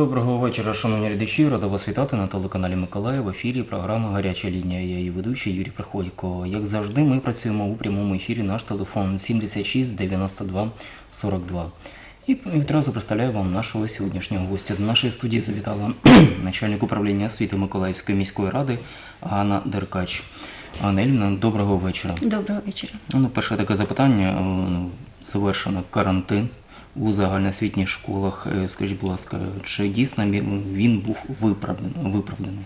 Доброго вечора, шановні глядачі. Рада вас вітати на телеканалі Миколаїв. В ефірі програма Гаряча лінія. Я її ведучий Юрій Приходько. Як завжди, ми працюємо у прямому ефірі. Наш телефон 76 92 42. І відразу представляю вам нашого сьогоднішнього гостя. До нашої студії завітала начальник управління освіти Миколаївської міської ради Ганна Деркач. Анна Ельна, доброго вечора. Доброго вечора. Ну, перше таке запитання. Ну, Завершено карантин у загальноосвітніх школах. Е, Скажіть, будь ласка, чи дійсно він був виправданий?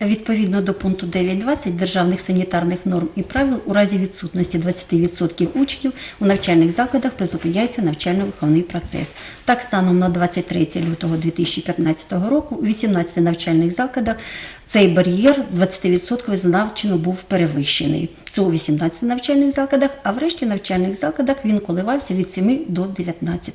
Відповідно до пункту 9.20 державних санітарних норм і правил у разі відсутності 20% учнів у навчальних закладах призупиняється навчально-виховний процес. Так, станом на 23 лютого 2015 року у 18 навчальних закладах цей бар'єр 20% значно був перевищений. Це у 18 навчальних закладах, а в решті навчальних закладах він коливався від 7 до 19.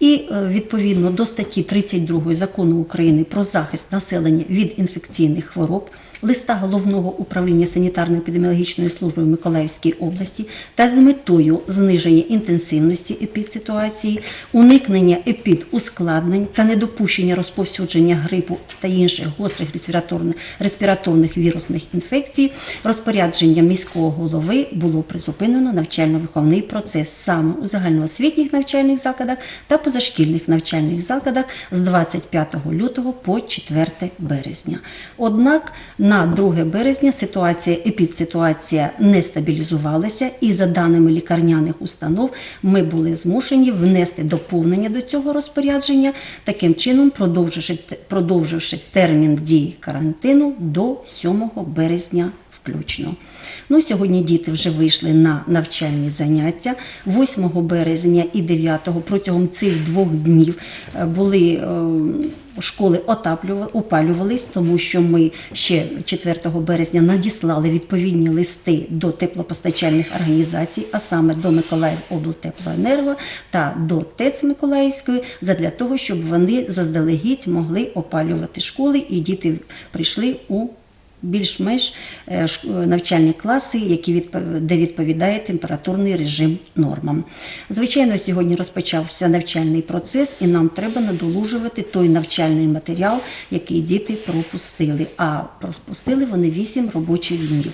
І е, відповідно до статті 32 закону України про захист населення від інфекційних хвороб, хвороб листа головного управління санітарно-епідеміологічної служби в Миколаївській області та з метою зниження інтенсивності епідситуації, уникнення епідускладнень та недопущення розповсюдження грипу та інших гострих респіраторних, вірусних інфекцій, розпорядження міського голови було призупинено навчально-виховний процес саме у загальноосвітніх навчальних закладах та позашкільних навчальних закладах з 25 лютого по 4 березня. Однак на 2 березня ситуація епідситуація не стабілізувалася, і за даними лікарняних установ, ми були змушені внести доповнення до цього розпорядження, таким чином продовживши, продовживши термін дії карантину до 7 березня включно. Ну, сьогодні діти вже вийшли на навчальні заняття. 8 березня і 9 протягом цих двох днів е, були. е, Школи опалювались, тому що ми ще 4 березня надіслали відповідні листи до теплопостачальних організацій, а саме до Миколаїв облтеплоенерго та до ТЕЦ Миколаївської, задля того, щоб вони заздалегідь могли опалювати школи, і діти прийшли у більш-менш е, навчальні класи, які відпов- де відповідає температурний режим нормам. Звичайно, сьогодні розпочався навчальний процес, і нам треба надолужувати той навчальний матеріал, який діти пропустили. А пропустили вони 8 робочих днів.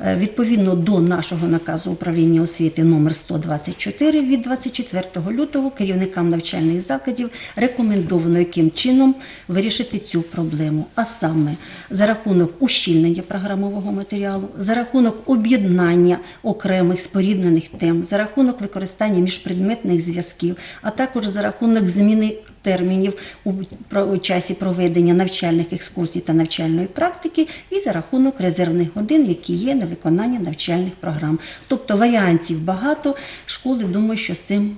Е, Відповідно до нашого наказу управління освіти номер 124 від 24 лютого керівникам навчальних закладів рекомендовано яким чином вирішити цю проблему, а саме за рахунок ущільнення програмового матеріалу, за рахунок об'єднання окремих споріднених тем, за рахунок використання міжпредметних зв'язків, а також за рахунок зміни термінів у часі проведення навчальних екскурсій та навчальної практики і за рахунок резервних годин, які є на виконання навчальних програм. Тобто варіантів багато. Школи думаю, що з цим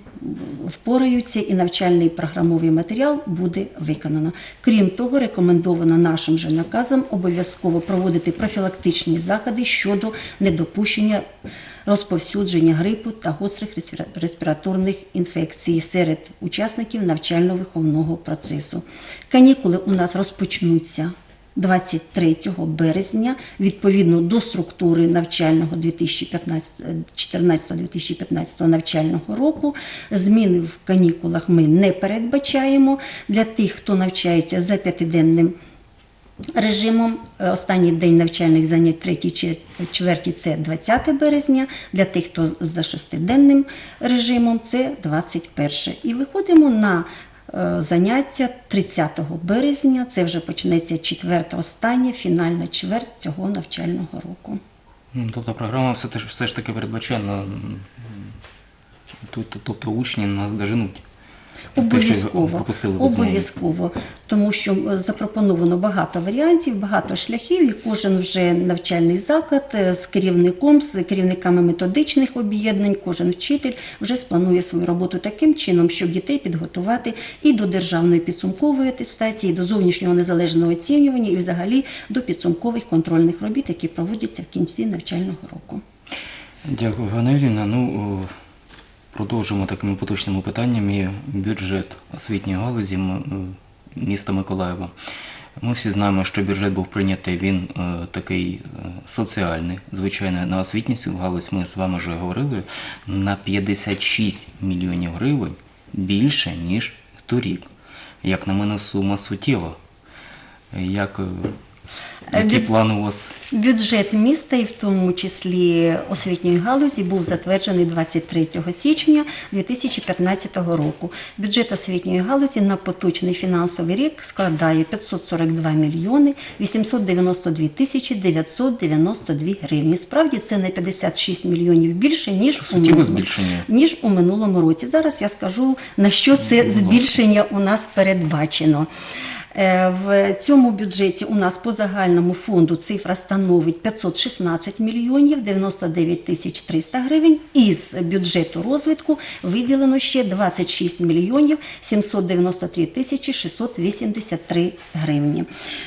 впораються і навчальний програмовий матеріал буде виконано. Крім того, рекомендовано нашим же наказом обов'язково проводити профілактичні заходи щодо недопущення розповсюдження грипу та гострих респіраторних інфекцій серед учасників навчально-виховного процесу. Канікули у нас розпочнуться 23 березня відповідно до структури навчального 2014-2015 навчального року. Зміни в канікулах ми не передбачаємо для тих, хто навчається за п'ятиденним режимом. Е, Останній день навчальних занять, третій чи чверті це 20 березня. Для тих, хто за шестиденним режимом, це 21. І виходимо на заняття 30 березня. Це вже почнеться четверта остання фінальна чверть цього навчального року. Ну, Тобто програма все, все ж таки передбачена. тобто учні нас доженуть. Обов'язково, обов'язково, тому що е, запропоновано багато варіантів, багато шляхів, і кожен вже навчальний заклад е, з керівником, з керівниками методичних об'єднань, кожен вчитель вже спланує свою роботу таким чином, щоб дітей підготувати і до державної підсумкової атестації, і до зовнішнього незалежного оцінювання, і взагалі до підсумкових контрольних робіт, які проводяться в кінці навчального року. Дякую, Ганна Ілліна. Ну, продовжимо такими поточними питаннями бюджет освітньої галузі е, міста Миколаєва. Ми всі знаємо, що бюджет був прийнятий, він е, такий е, соціальний. Звичайно, на освітню цю галузь ми з вами вже говорили на 56 мільйонів гривень більше, ніж торік. як на мене, сума суттєва. Як, які плани у вас? Бюджет міста, і в тому числі освітньої галузі, був затверджений 23 січня 2015 року. Бюджет освітньої галузі на поточний фінансовий рік складає 542 мільйони 892 тисячі 992 гривні. Справді це на 56 мільйонів більше ніж у минулому ніж у минулому році. Зараз я скажу на що це збільшення у нас передбачено. Е, В цьому бюджеті у нас по загальному фонду цифра становить 516 мільйонів 99 тисяч 300 гривень. Із бюджету розвитку виділено ще 26 мільйонів 793 тисячі 683 гривні.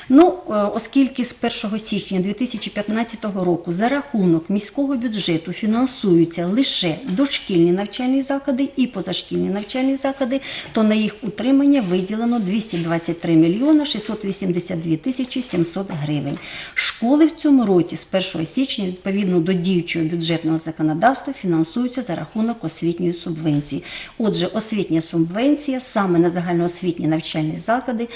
Ну, е, оскільки з 1 січня 2015 року за рахунок міського бюджету фінансуються лише дошкільні навчальні заклади і позашкільні навчальні заклади, то на їх утримання виділено 223 мільйона 682 тисячі 700 гривень. Школи в цьому році з 1 січня відповідно до діючого бюджетного законодавства фінансуються за рахунок освітньої субвенції. Отже, освітня субвенція саме на загальноосвітні навчальні заклади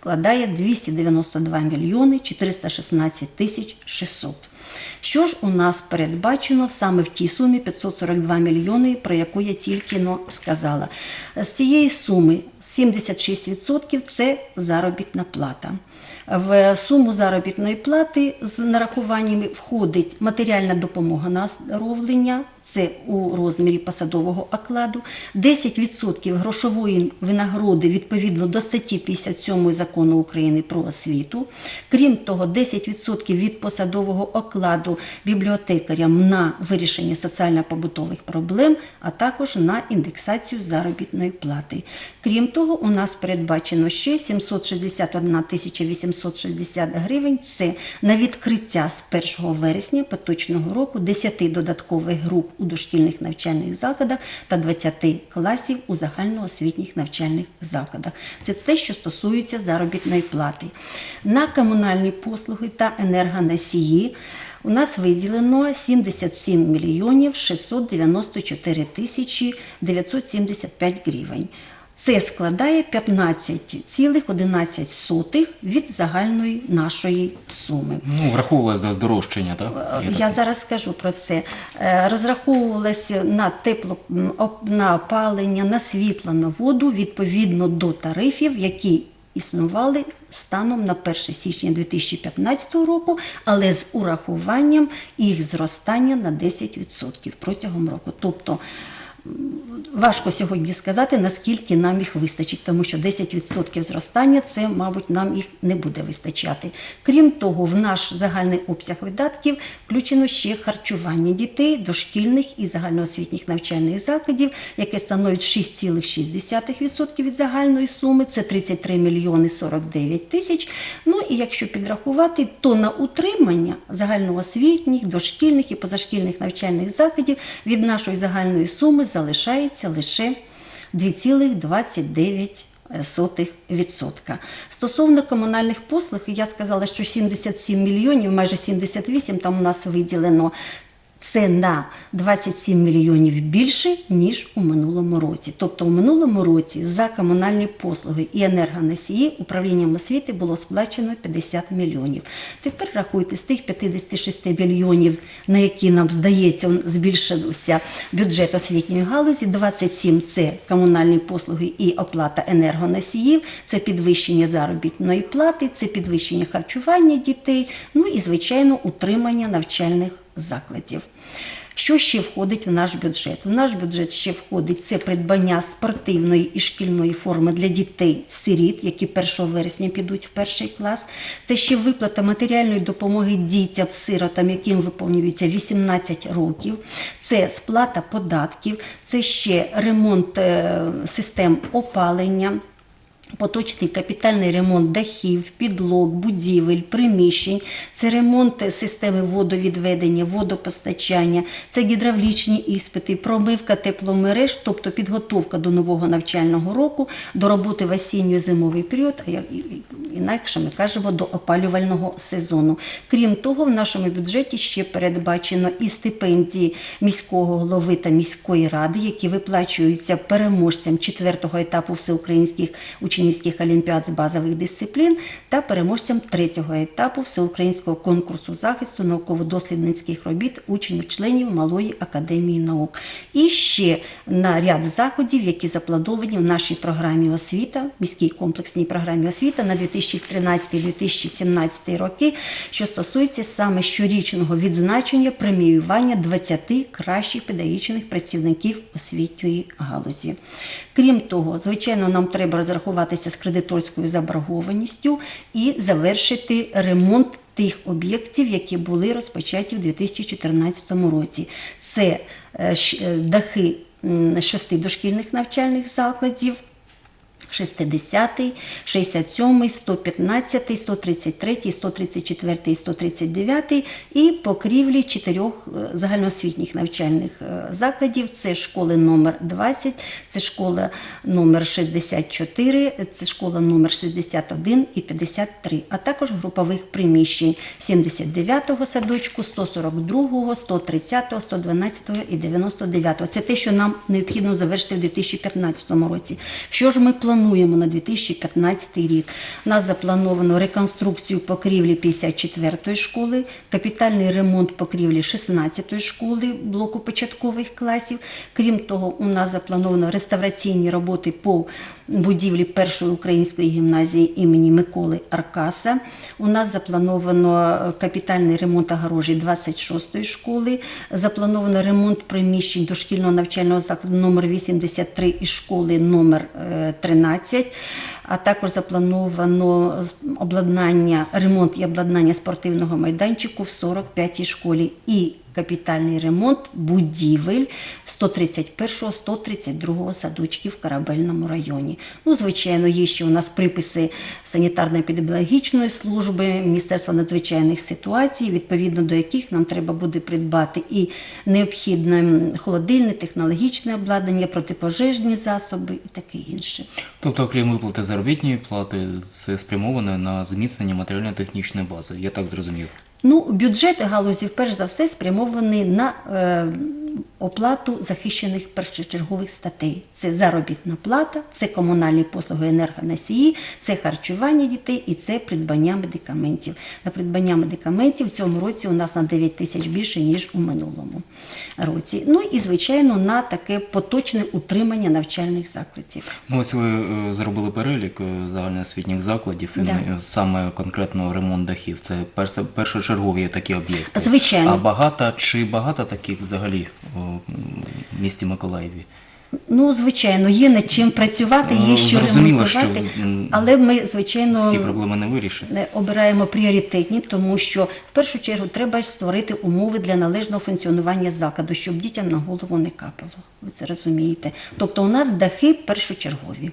складає 292 мільйони 416 тисяч 600. Що ж у нас передбачено саме в тій сумі 542 мільйони, про яку я тільки но сказала. З цієї суми 76% це заробітна плата. В суму заробітної плати з нарахуваннями входить матеріальна допомога на оздоровлення, це у розмірі посадового окладу, 10% грошової винагороди відповідно до статті 57 закону України про освіту. Крім того, 10% від посадового окладу бібліотекарям на вирішення соціально-побутових проблем, а також на індексацію заробітної плати. Крім того, у нас передбачено ще 761 тисяча 860 гривень. Це на відкриття з 1 вересня поточного року 10 додаткових груп у дошкільних навчальних закладах та 20 класів у загальноосвітніх навчальних закладах. Це те, що стосується заробітної плати. На комунальні послуги та енергоносії у нас виділено 77 мільйонів 694 тисячі 975 гривень. Це складає 15,11 від загальної нашої суми. Ну, враховувалось здорожчання, так? Е, так Я зараз скажу про це. Е, Розраховувалося на тепло на опалення, на світло, на воду відповідно до тарифів, які існували станом на 1 січня 2015 року, але з урахуванням їх зростання на 10% протягом року. Тобто Важко сьогодні сказати, наскільки нам їх вистачить, тому що 10% зростання це, мабуть, нам їх не буде вистачати. Крім того, в наш загальний обсяг видатків включено ще харчування дітей дошкільних і загальноосвітніх навчальних закладів, яке становить 6,6% від загальної суми, це 33 мільйони 49 тисяч. Ну і якщо підрахувати, то на утримання загальноосвітніх, дошкільних і позашкільних навчальних закладів від нашої загальної суми залишається лише 2,29%. Стосовно комунальних послуг, я сказала, що 77 мільйонів, майже 78 там у нас виділено. Це на 27 мільйонів більше, ніж у минулому році. Тобто у минулому році за комунальні послуги і енергоносії управлінням освіти було сплачено 50 мільйонів. Тепер рахуйте з тих 56 мільйонів, на які нам здається, збільшився бюджет освітньої галузі. 27 – це комунальні послуги і оплата енергоносіїв, це підвищення заробітної плати, це підвищення харчування дітей, ну і звичайно утримання навчальних закладів. Що ще входить в наш бюджет? В наш бюджет ще входить це придбання спортивної і шкільної форми для дітей-сиріт, які 1 вересня підуть в перший клас. Це ще виплата матеріальної допомоги дітям-сиротам, яким виповнюється 18 років. Це сплата податків, це ще ремонт е, систем опалення. Поточний капітальний ремонт дахів, підлог, будівель, приміщень, це ремонт системи водовідведення, водопостачання, це гідравлічні іспити, промивка тепломереж, тобто підготовка до нового навчального року, до роботи в осінньо-зимовий період, а інакше ми кажемо до опалювального сезону. Крім того, в нашому бюджеті ще передбачено і стипендії міського голови та міської ради, які виплачуються переможцям четвертого етапу всеукраїнських здобувачем міських олімпіад з базових дисциплін та переможцем третього етапу всеукраїнського конкурсу захисту науково-дослідницьких робіт учнів-членів Малої академії наук. І ще на ряд заходів, які заплановані в нашій програмі освіта, міській комплексній програмі освіта на 2013-2017 роки, що стосується саме щорічного відзначення преміювання 20 кращих педагогічних працівників освітньої галузі. Крім того, звичайно, нам треба розрахуватися з кредиторською заборгованістю і завершити ремонт тих об'єктів, які були розпочаті в 2014 році. Це е, е, дахи шести дошкільних навчальних закладів. 60, 67, 115, 133, 134 139 і покрівлі чотирьох е, загальноосвітніх навчальних е, закладів. Це школи номер 20, це школа номер 64, це школа номер 61 і 53, а також групових приміщень 79-го садочку, 142-го, 130-го, 112-го і 99-го. Це те, що нам необхідно завершити в 2015 році. Що ж ми плануємо на 2015 рік? У нас заплановано реконструкцію покрівлі 54-ї школи, капітальний ремонт покрівлі 16-ї школи блоку початкових класів. Крім того, у нас заплановано реставраційні роботи по будівлі першої української гімназії імені Миколи Аркаса. У нас заплановано е, капітальний ремонт огорожі 26-ї школи, заплановано ремонт приміщень дошкільного навчального закладу номер 83 і школи номер е, 13. А також заплановано обладнання, ремонт і обладнання спортивного майданчику в 45-й школі і капітальний ремонт будівель 131-132 садочків в Корабельному районі. Ну, звичайно, є ще у нас приписи санітарно-епідеміологічної служби, Міністерства надзвичайних ситуацій, відповідно до яких нам треба буде придбати і необхідне холодильне, технологічне обладнання, протипожежні засоби і таке інше. Тобто, окрім виплати заробітної плати, це спрямоване на зміцнення матеріально-технічної бази. Я так зрозумів. Ну, бюджет галузі, перш за все, спрямований на е, оплату захищених першочергових статей. Це заробітна плата, це комунальні послуги енергоносії, це харчування дітей і це придбання медикаментів. На придбання медикаментів в цьому році у нас на 9 тисяч більше, ніж у минулому році. Ну і, звичайно, на таке поточне утримання навчальних закладів. Ну, ось ви е, зробили перелік е, загальноосвітніх закладів, і Да. е, саме конкретно ремонт дахів. Це першочергові такі об'єкти. Звичайно. А багато чи багато таких взагалі місті Миколаєві? Ну, звичайно, є над чим працювати, є Ну, що зрозуміло, що, ремонтувати, м, але ми, звичайно, Всі проблеми не вирішать. не обираємо пріоритетні, тому що в першу чергу треба створити умови для належного функціонування закладу, щоб дітям на голову не капало. Ви це розумієте. Тобто у нас дахи першочергові.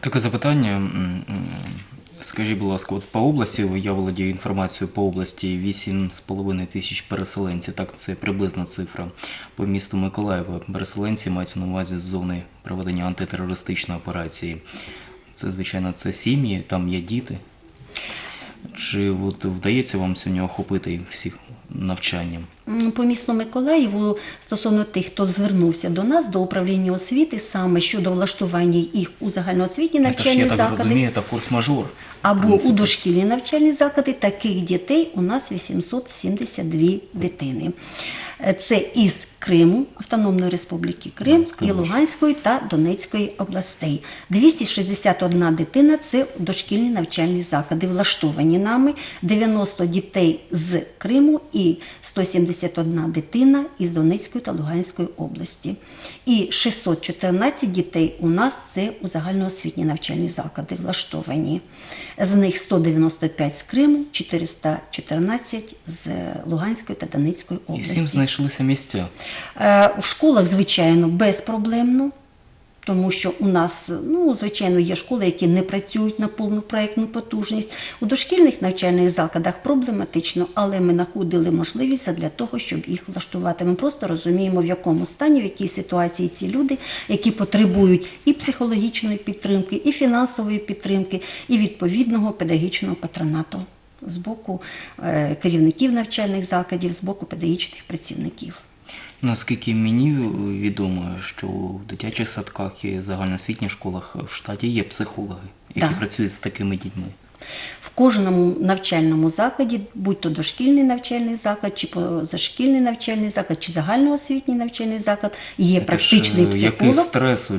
Таке запитання. Скажіть, будь ласка, от по області я володію інформацією по області 8,5 тисяч переселенців. Так, це приблизна цифра. По місту Миколаєва переселенці мається на увазі з зони проведення антитерористичної операції. Це, звичайно, це сім'ї, там є діти. Чи от вдається вам сьогодні охопити всіх навчанням? По місту Миколаєву стосовно тих, хто звернувся до нас, до управління освіти, саме щодо влаштування їх у загальноосвітні Це ж, я так заклади. розумію, це форс-мажор. Або у дошкільні навчальні заклади таких дітей у нас 872 дитини. Е, Це із Криму, Автономної Республіки Крим, з і Луганської та Донецької областей. 261 дитина це дошкільні навчальні заклади, влаштовані нами, 90 дітей з Криму і 171 дитина із Донецької та Луганської області. І 614 дітей у нас це у загальноосвітні навчальні заклади влаштовані. З них 195 з Криму, 414 з Луганської та Донецької І області. всім знайшлися місця. Е, В школах, звичайно, безпроблемно, тому що у нас, ну, звичайно, є школи, які не працюють на повну проєктну потужність. У дошкільних навчальних закладах проблематично, але ми знаходили можливість для того, щоб їх влаштувати. Ми просто розуміємо, в якому стані, в якій ситуації ці люди, які потребують і психологічної підтримки, і фінансової підтримки, і відповідного педагогічного патронату з боку е, керівників навчальних закладів, з боку педагогічних працівників. Наскільки мені відомо, що в дитячих садках і загальноосвітніх школах в штаті є психологи, які Так. працюють з такими дітьми. В кожному навчальному закладі, будь то дошкільний навчальний заклад, чи позашкільний навчальний заклад, чи загальноосвітній навчальний заклад, є практичний Це ж, психолог. Який стрес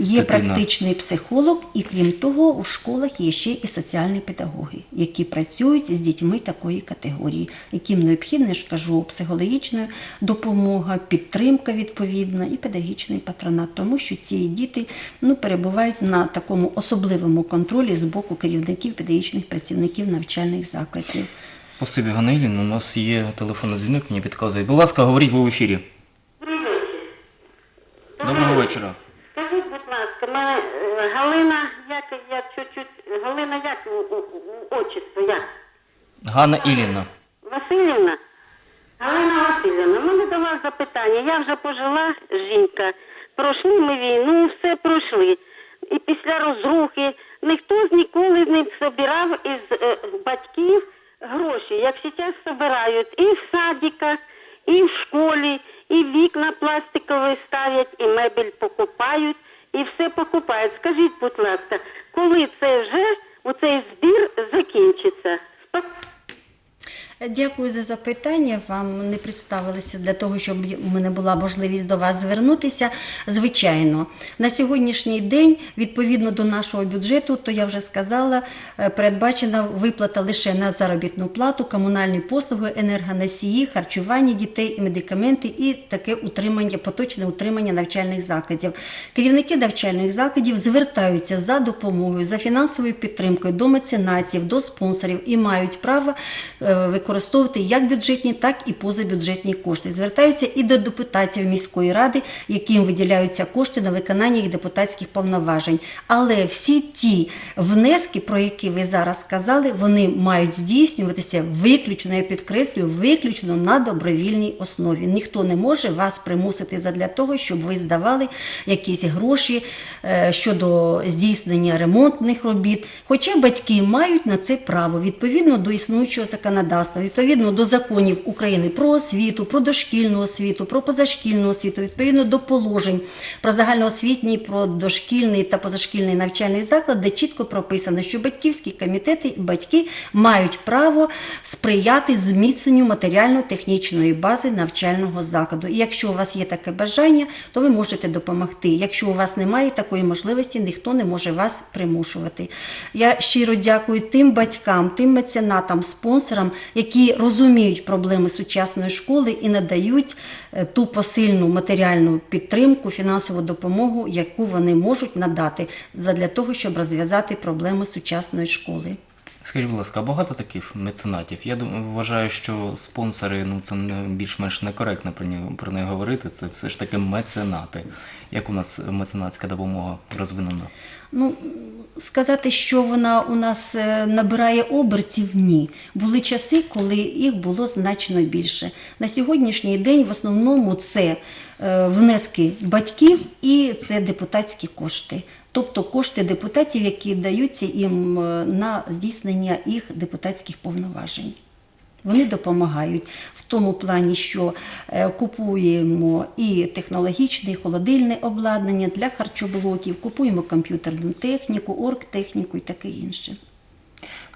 Є дитина. практичний психолог, і крім того, в школах є ще і соціальні педагоги, які працюють з дітьми такої категорії, яким необхідна, я ж кажу, психологічна допомога, підтримка відповідна і педагогічний патронат, тому що ці діти ну, перебувають на такому особливому контролі з боку керівників педагогічних працівників навчальних закладів. Спасибі, Ганелін. У нас є телефонний дзвінок, мені підказує. Будь ласка, говоріть ви в ефірі. Доброго вечора. Ласка, мене Галина, як я чуть-чуть, Галина, як у- у- у- отчество, як? Ганна Іліна. Васильівна? Галина Васильівна, в мене до вас запитання. Я вже пожила жінка. Пройшли ми війну, все пройшли. І після розрухи ніхто з ніколи не збирав із е, батьків гроші, як зараз збирають і в садиках, і в школі, і вікна пластикові ставлять, і мебель покупають, і все покупають. Скажіть, будь ласка, коли це вже у збір Дякую за запитання. Вам не представилися для того, щоб у мене була можливість до вас звернутися. Звичайно, на сьогоднішній день, відповідно до нашого бюджету, то я вже сказала, е, передбачена виплата лише на заробітну плату, комунальні послуги, енергоносії, харчування дітей, медикаменти і таке утримання, поточне утримання навчальних закладів. Керівники навчальних закладів звертаються за допомогою, за фінансовою підтримкою до меценатів, до спонсорів і мають право е, використовувати як бюджетні, так і позабюджетні кошти. Звертаються і до депутатів міської ради, яким виділяються кошти на виконання їх депутатських повноважень. Але всі ті внески, про які ви зараз сказали, вони мають здійснюватися виключно, я підкреслюю, виключно на добровільній основі. Ніхто не може вас примусити задля того, щоб ви здавали якісь гроші е, щодо здійснення ремонтних робіт. Хоча батьки мають на це право відповідно до існуючого законодавства, відповідно до законів України про освіту, про дошкільну освіту, про позашкільну освіту, відповідно до положень про загальноосвітній, про дошкільний та позашкільний навчальний заклад, де чітко прописано, що батьківські комітети і батьки мають право сприяти зміцненню матеріально-технічної бази навчального закладу. І якщо у вас є таке бажання, то ви можете допомогти. Якщо у вас немає такої можливості, ніхто не може вас примушувати. Я щиро дякую тим батькам, тим меценатам, спонсорам, які розуміють проблеми сучасної школи і надають е, ту посильну матеріальну підтримку, фінансову допомогу, яку вони можуть надати для того, щоб розв'язати проблеми сучасної школи. Скажіть, будь ласка, багато таких меценатів? Я думаю, вважаю, що спонсори, ну це більш-менш некоректно про нього про них говорити. Це все ж таки меценати. Як у нас меценатська допомога розвинена? Ну, сказати, що вона у нас е, набирає обертів, ні. Були часи, коли їх було значно більше. На сьогоднішній день в основному це е, внески батьків і це депутатські кошти. Тобто кошти депутатів, які даються їм е, на здійснення їх депутатських повноважень. Вони допомагають в тому плані, що е, купуємо і технологічне, і холодильне обладнання для харчоблоків, купуємо комп'ютерну техніку, оргтехніку і таке інше.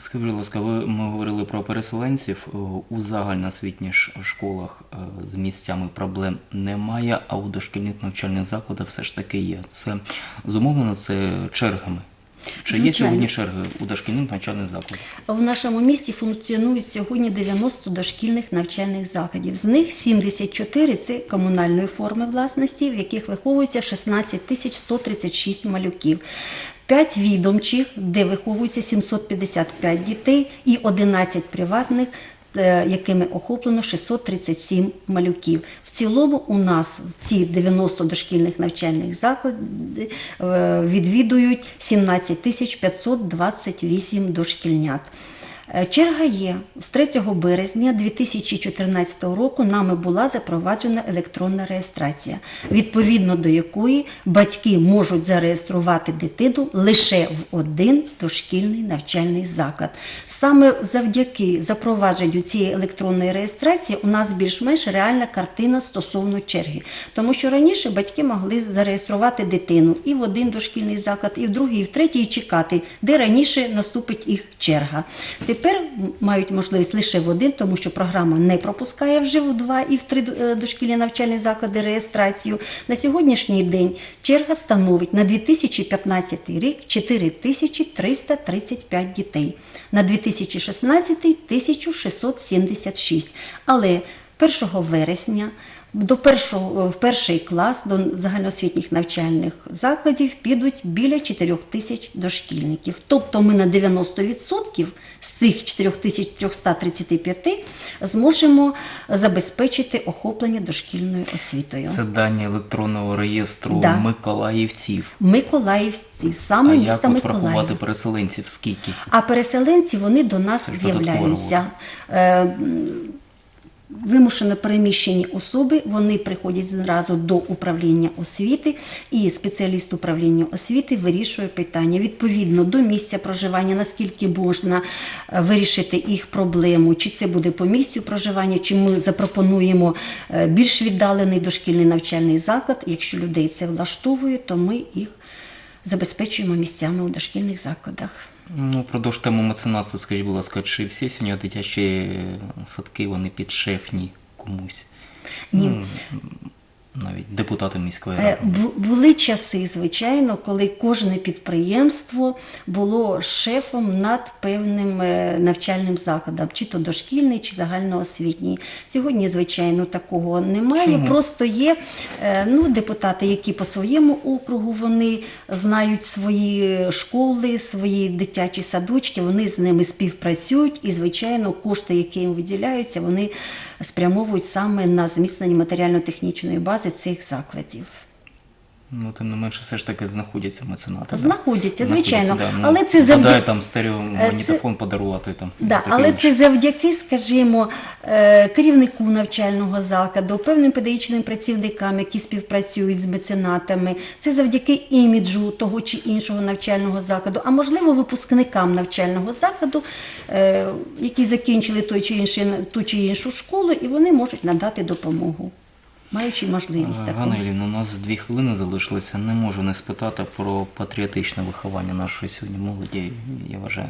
Скажіть, будь ласка, ви ми говорили про переселенців у загальноосвітніх школах е, з місцями проблем немає, а у дошкільних навчальних закладах все ж таки є. Це зумовлено це чергами. Чи є сьогодні черги у дошкільних навчальних закладах? В нашому місті функціонують сьогодні 90 дошкільних навчальних закладів. З них 74 – це комунальної форми власності, в яких виховується 16 тисяч 136 малюків. 5 відомчих, де виховується 755 дітей, і 11 приватних, е, якими охоплено 637 малюків. В цілому у нас ці 90 дошкільних навчальних закладів е, відвідують 17 тисяч 528 дошкільнят. Е, Черга є з 3 березня 2014 року. Нами була запроваджена електронна реєстрація, відповідно до якої батьки можуть зареєструвати дитину лише в один дошкільний навчальний заклад. Саме завдяки запровадженню цієї електронної реєстрації у нас більш-менш реальна картина стосовно черги, тому що раніше батьки могли зареєструвати дитину і в один дошкільний заклад, і в другий, і в третій, і чекати, де раніше наступить їх черга. Тепер мають можливість лише в один, тому що програма не пропускає вже в два і в три е, дошкільні навчальні заклади реєстрацію. На сьогоднішній день черга становить на 2015 рік 4335 дітей, на 2016 1676. Але 1 вересня до першого, в перший клас до загальноосвітніх навчальних закладів підуть біля 4 тисяч дошкільників. Тобто ми на 90% з цих 4335 зможемо забезпечити охоплення дошкільною освітою. Це дані електронного реєстру Да. Миколаївців. Миколаївців, саме як міста от Миколаїв. врахувати переселенців? Скільки? А переселенці вони до нас з'являються. Вимушено переміщені особи вони приходять зразу до управління освіти, і спеціаліст управління освіти вирішує питання відповідно до місця проживання, наскільки можна е, вирішити їх проблему, чи це буде по місцю проживання, чи ми запропонуємо е, більш віддалений дошкільний навчальний заклад. Якщо людей це влаштовує, то ми їх забезпечуємо місцями у дошкільних закладах. Ну, продовж тему меценатства, скажіть, будь ласка, чи всі сьогодні дитячі садки вони підшефні комусь? Ні. Ну, навіть депутати міської Е, ради. бу- Були часи, звичайно, коли кожне підприємство було шефом над певним е, навчальним закладом, чи то дошкільний, чи загальноосвітній. Сьогодні, звичайно, такого немає. Чому? Просто є е, ну, депутати, які по своєму округу вони знають свої школи, свої дитячі садочки, вони з ними співпрацюють, і, звичайно, кошти, які їм виділяються, вони спрямовують саме на зміцнення матеріально-технічної бази цих закладів. Ну, тим не менше, все ж таки знаходяться меценати. Знаходяться, звичайно. да. Ну, Але це гадаю, завдяки- там Е, стереомагнітофон подарувати там. Да, але інше. це завдяки, скажімо, е, керівнику навчального закладу, певним педагогічним працівникам, які співпрацюють з меценатами. Це завдяки іміджу того чи іншого навчального закладу, а можливо, випускникам навчального закладу, е, які закінчили той чи інший, ту чи іншу школу, і вони можуть надати допомогу, маючи можливість Е, таку. Ганна у нас дві хвилини залишилося. Не можу не спитати про патріотичне виховання нашої сьогодні молоді, я вважаю.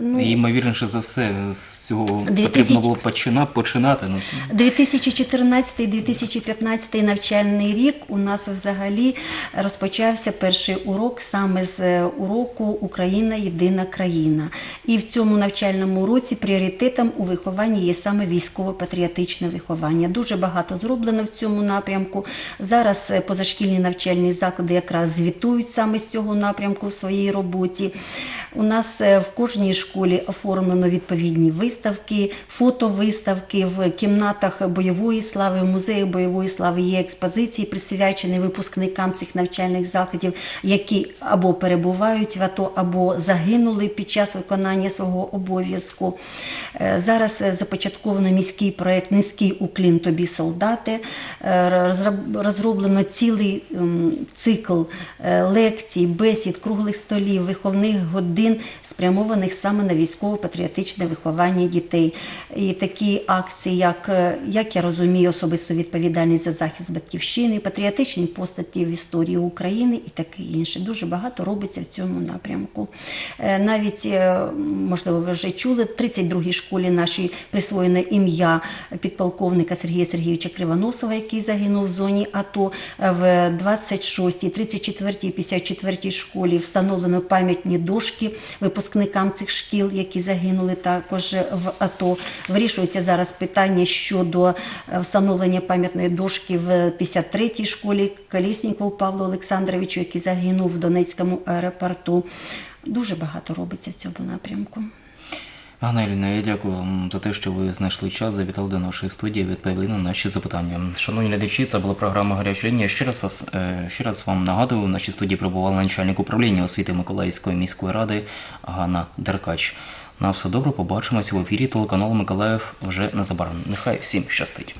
Ну, І, ймовірніше за все, з цього 2000 потрібно було почина, починати. Ну, 2014-2015 навчальний рік у нас взагалі розпочався перший урок саме з уроку Україна єдина країна. І в цьому навчальному році пріоритетом у вихованні є саме військово-патріотичне виховання. Дуже багато зроблено в цьому напрямку. Зараз е, позашкільні навчальні заклади якраз звітують саме з цього напрямку в своїй роботі. У нас е, в кожній школі оформлено відповідні виставки, фотовиставки в кімнатах бойової слави, в музеї бойової слави є експозиції, присвячені випускникам цих навчальних закладів, які або перебувають в АТО, або загинули під час виконання свого обов'язку. Е, Зараз започатковано міський проект Низький уклін тобі солдати. Розроб- Розроблено цілий ем, цикл е, лекцій, бесід, круглих столів, виховних годин, спрямованих саме на військово-патріотичне виховання дітей. І такі акції, як, е, як я розумію, особисту відповідальність за захист батьківщини, патріотичні постаті в історії України і таке інше. Дуже багато робиться в цьому напрямку. Е, Навіть, можливо, ви вже чули, 32-й школі нашій присвоєне ім'я підполковника Сергія Сергійовича Кривоносова, який загинув в зоні АТО. Е, В 26-й, 34-й, 54-й школі встановлено пам'ятні дошки випускникам цих шкіл, які загинули також в АТО. Вирішується зараз питання щодо е, встановлення пам'ятної дошки в 53-й школі Колєснікову Павлу Олександровичу, який загинув в Донецькому аеропорту. Дуже багато робиться в цьому напрямку. Ганна я дякую вам за те, що ви знайшли час, завітали до нашої студії, відповіли на наші запитання. Шановні глядачі, це була програма Гаряча лінія. Ще раз вас е, ще раз вам нагадую, в нашій студії пробував начальник управління освіти Миколаївської міської ради Ганна Деркач. На все добре побачимося в ефірі телеканалу Миколаїв вже незабаром. Нехай всім щастить.